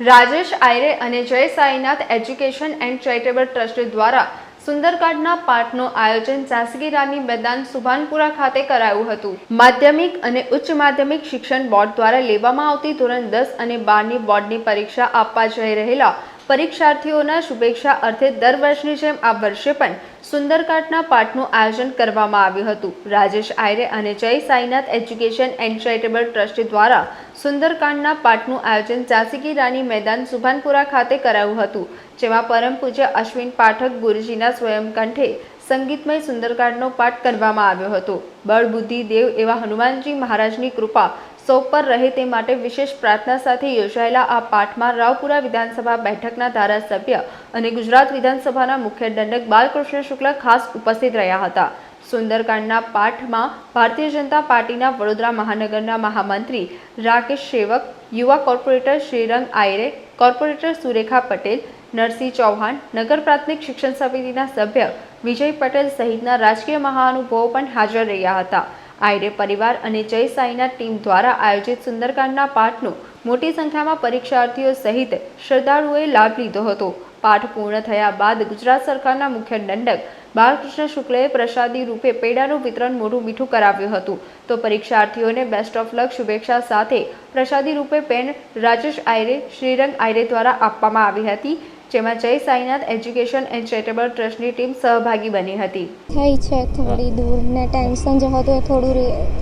રાજેશ આયરે અને Jai Sainath education and charitable trust દ્વારા સુંદરકાંડના પાઠનું આયોજન ઝાંસી રાની મેદાન સુભાનપુરા ખાતે કરાયું હતું. માધ્યમિક અને ઉચ્ચ માધ્યમિક શિક્ષણ બોર્ડ દ્વારા લેવામાં આવતી ધોરણ દસ અને બારની બોર્ડની પરીક્ષા આપવા જઈ રહેલા પરીક્ષાર્થીઓના શુભેચ્છા અર્થે દર વર્ષની જેમ આ વર્ષે પણ સુંદરકાંઠના પાઠનું આયોજન કરવામાં આવ્યું હતું. રાજેશ આયરે અને Jai Sainath education and charitable trust દ્વારા સુંદરકાંડના પાઠનું આયોજન ઝાંસી રાની મેદાન સુભાનપુરા ખાતે કરાયું હતું, જેમાં પરમ પૂજ્ય અશ્વિન પાઠક ગુરુજીના સ્વયંકંઠે સંગીતમય સુંદરકાંડનો પાઠ કરવામાં આવ્યો હતો. બળ બુદ્ધિ દેવ એવા હનુમાનજી મહારાજની કૃપા સૌ પર રહે તે માટે વિશેષ પ્રાર્થના સાથે યોજાયેલા આ પાઠમાં રાવપુરા વિધાનસભા બેઠકના ધારાસભ્ય અને ગુજરાત વિધાનસભાના મુખ્ય દંડક બાલકૃષ્ણ શુક્લ ખાસ ઉપસ્થિત રહ્યા હતા. સુંદરકાંડના પાઠમાં ભારતીય જનતા પાર્ટીના વડોદરા મહાનગરના મહામંત્રી, રાકેશ સેવક, યુવા કોર્પોરેટર શ્રીરંગ આયરે, કોર્પોરેટર સુરેખા પટેલ, નરસિંહ ચૌહાણ, નગર પ્રાથમિક શિક્ષણ સમિતિના સભ્ય વિજય પટેલ સહિતના રાજકીય મહાનુભાવો પણ હાજર રહ્યા હતા. આયરે પરિવાર અને જય સાઈના ટીમ દ્વારા આયોજિત સુંદરકાંડના પાઠનો મોટી સંખ્યામાં પરીક્ષાર્થીઓ સહિત શ્રદ્ધાળુઓએ લાભ લીધો હતો. પાઠ પૂર્ણ થયા બાદ ગુજરાત સરકારના મુખ્ય દંડક બાળકૃષ્ણ શુક્લએ પ્રસાદી રૂપે પેડાનું વિતરણ મોઢું મીઠું કરાવ્યું હતું. તો પરીક્ષાર્થીઓને બેસ્ટ ઓફ લક શુભેચ્છા સાથે પ્રસાદી રૂપે પેન રાજેશ આયરે, શ્રીરંગ આયરે દ્વારા આપવામાં આવી હતી. જેમાં Jai Sainath education and charitable ટ્રસ્ટની ટીમ સહભાગી બની હતી. થઈ છે થોડી દૂર. ને ટેન્શન જે હતું એ થોડું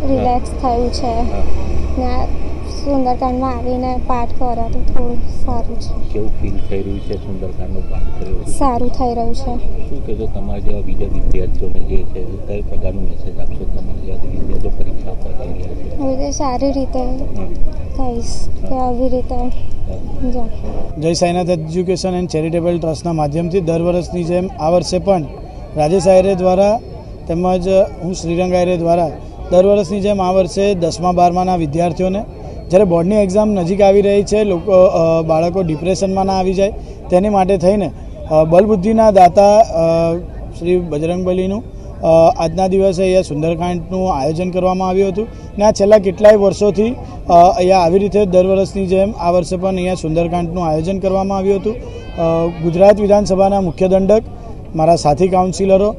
રિલેક્સ થયું છે. ને સુંદરકાંડમાં આવીને પાઠ કર્યો તો થોડું સારું છે. કેવું ફીલ થઈ રહ્યું છે સુંદરકાંડનો પાઠ કર્યો? સારું થઈ રહ્યું છે. શું કહેશો તમારા જેવા બીજા વિદ્યાર્થીઓને જે છે કઈ પ્રકારનું મેસેજ આપશો? તમારા જેવા વિદ્યાર્થીઓ પરીક્ષા આપવા જઈ રહ્યા છે? હવે સારી રીતે. કહીશ કે આવી રીતે જય સાઈનાથ એજ્યુકેશન એન્ડ ચેરિટેબલ ટ્રસ્ટના માધ્યમથી દર વર્ષની જેમ આ વર્ષે પણ રાજેશ આયરે દ્વારા તેમજ હું શ્રીરંગ આયરે દ્વારા દર વર્ષની જેમ આ વર્ષે દસમા બારમાના વિદ્યાર્થીઓને જ્યારે બોર્ડની એક્ઝામ નજીક આવી રહી છે, લોકો બાળકો ડિપ્રેશનમાં ના આવી જાય, તેની માટે થઈને બલબુદ્ધિના દાતા શ્રી બજરંગબલીનું આજના દિવસે અહીંયા સુંદરકાંડનું આયોજન કરવામાં આવ્યું હતું. ને આ છેલ્લા કેટલાય વર્ષોથી અહીંયા આવી રીતે દર વર્ષની જેમ આ વર્ષે પણ અહીંયા સુંદરકાંડનું આયોજન કરવામાં આવ્યું હતું. ગુજરાત વિધાનસભાના મુખ્ય દંડક, મારા સાથી કાઉન્સિલરો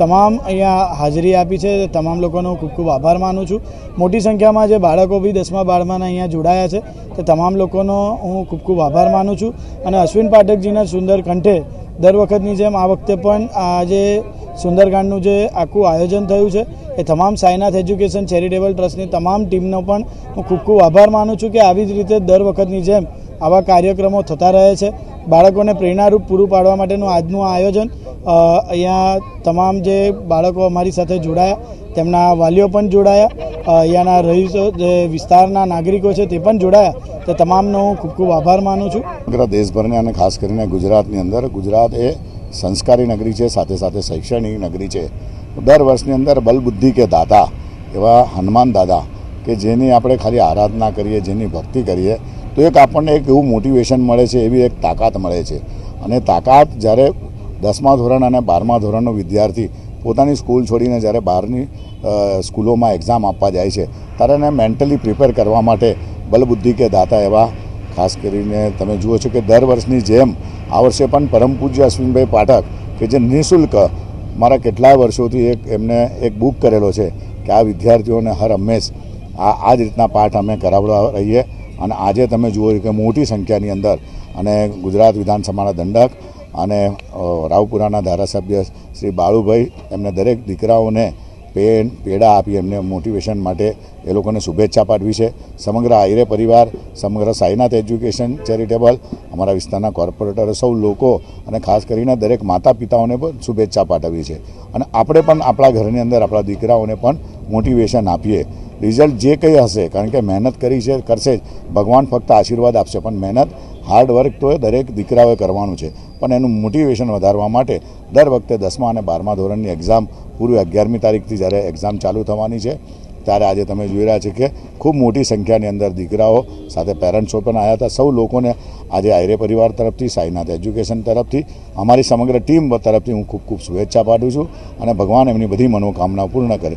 તમામ અહીંયા હાજરી આપી છે. તમામ લોકોનો ખૂબ ખૂબ આભાર માનું છું. મોટી સંખ્યામાં જે બાળકો બી દસમા, બારમાના અહીંયા જોડાયા છે, તે તમામ લોકોનો હું ખૂબ ખૂબ આભાર માનું છું. અને અશ્વિન પાઠકજીના સુંદર કંઠે દર વખતની જેમ આ વખતે પણ આ જે સુંદરકાંડનું જે આખું આયોજન થયું છે, એ તમામ સાયનાથ એજ્યુકેશન ચેરિટેબલ ટ્રસ્ટની તમામ ટીમનો પણ હું ખૂબ ખૂબ આભાર માનું છું કે આવી જ રીતે દર વખતની જેમ આવા કાર્યક્રમો થતા રહે છે. બાળકોને પ્રેરણારૂપ પૂરું પાડવા માટેનું આજનું આયોજન અહીંયા તમામ જે બાળકો અમારી સાથે જોડાયા, તેમના વાલીઓ પણ જોડાયા અહીંયાના રહીશો, જે વિસ્તારના નાગરિકો છે તે પણ જોડાયા. તે તમામનો હું ખૂબ ખૂબ આભાર માનું છું. સમગ્ર દેશભરને અને ખાસ કરીને ગુજરાતની અંદર, ગુજરાત એ સંસ્કારી નગરી છે, સાથે સાથે શૈક્ષણિક નગરી છે. દર વર્ષની અંદર બલબુદ્ધિ કે દાતા, એવા હનુમાન દાદા કે જેની આપણે ખાલી આરાધના કરીએ, જેની ભક્તિ કરીએ તો એક આપણને એક એવું મોટિવેશન મળે છે, એવી એક તાકાત મળે છે. અને તાકાત જ્યારે દસમા ધોરણ અને બારમા ધોરણનો વિદ્યાર્થી પોતાની સ્કૂલ છોડીને જ્યારે બહારની સ્કૂલોમાં એક્ઝામ આપવા જાય છે, ત્યારે એને મેન્ટલી પ્રિપેર કરવા માટે બલબુદ્ધિ કે દાતા એવા, ખાસ કરીને તમે જુઓ છો કે દર વર્ષની જેમ આ વર્ષે પણ પરમ પૂજ્ય અશ્વિનભાઈ પાઠક કે જે નિઃશુલ્ક મારા કેટલાય વર્ષોથી એક એમને એક બુક કરેલો છે કે આ વિદ્યાર્થીઓને હર હંમેશ આ આ જ રીતના પાઠ અમે કરાવડા રહીએ. અને આજે તમે જુઓ કે મોટી સંખ્યાની અંદર અને ગુજરાત વિધાનસભાના દંડક અને રાવપુરાના ધારાસભ્ય શ્રી બાળુભાઈ એમને દરેક દીકરાઓને પેન, પેડા આપી એમને મોટિવેશન માટે એ લોકોને શુભેચ્છા પાઠવી છે. સમગ્ર આયરે પરિવાર, સમગ્ર સાઈનાથ એજ્યુકેશન ચેરિટેબલ, અમારા વિસ્તારના કોર્પોરેટરો સૌ લોકો અને ખાસ કરીને દરેક માતા પિતાઓને પણ શુભેચ્છા પાઠવી છે અને આપણે પણ આપણા ઘરની અંદર આપણા દીકરાઓને પણ મોટિવેશન આપીએ. રિઝલ્ટ જે કંઈ હશે, કારણ કે મહેનત કરી છે, કરશે જ. ભગવાન ફક્ત આશીર્વાદ આપશે, પણ મહેનત હાર્ડવર્ક તો દરેક દીકરાઓએ કરવાનું છે. પણ એનું મોટિવેશન વધારવા માટે દર વખતે દસમા અને બારમા ધોરણની એક્ઝામ પૂરી અગિયારમી તારીખથી જ્યારે એક્ઝામ ચાલુ થવાની છે, ત્યારે આજે તમે જોઈ રહ્યા છો કે ખૂબ મોટી સંખ્યાની અંદર દીકરાઓ સાથે પેરેન્ટ્સો પણ આવ્યા હતા. સૌ લોકોને આજે આયરે પરિવાર તરફથી, સાઈનાથ એજ્યુકેશન તરફથી, અમારી સમગ્ર ટીમ તરફથી હું ખૂબ ખૂબ શુભેચ્છા પાઠવું છું અને ભગવાન એમની બધી મનોકામના પૂર્ણ કરે.